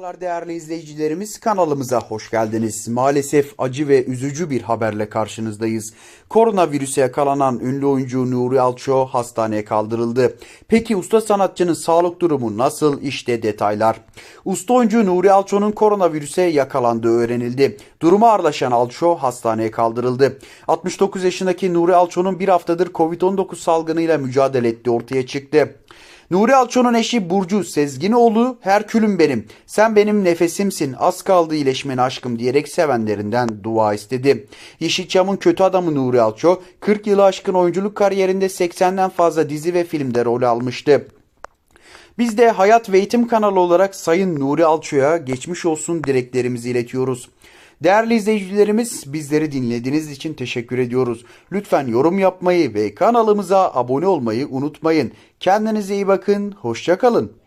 Merhabalar değerli izleyicilerimiz kanalımıza hoş geldiniz. Maalesef acı ve üzücü bir haberle karşınızdayız. Koronavirüse yakalanan ünlü oyuncu Nuri Alço hastaneye kaldırıldı. Peki usta sanatçının sağlık durumu nasıl? İşte detaylar. Usta oyuncu Nuri Alço'nun koronavirüse yakalandığı öğrenildi. Durumu ağırlaşan Alço hastaneye kaldırıldı. 69 yaşındaki Nuri Alço'nun bir haftadır Covid-19 salgınıyla mücadele ettiği ortaya çıktı. Nuri Alço'nun eşi Burcu Sezginoğlu Herkülüm benim. Sen benim nefesimsin. Az kaldı iyileşmene aşkım diyerek sevenlerinden dua istedi. Yeşilçam'ın kötü adamı Nuri Alço 40 yılı aşkın oyunculuk kariyerinde 80'den fazla dizi ve filmde rol almıştı. Biz de Hayat ve Eğitim kanalı olarak Sayın Nuri Alço'ya geçmiş olsun dileklerimizi iletiyoruz. Değerli izleyicilerimiz bizleri dinlediğiniz için teşekkür ediyoruz. Lütfen yorum yapmayı ve kanalımıza abone olmayı unutmayın. Kendinize iyi bakın, hoşçakalın.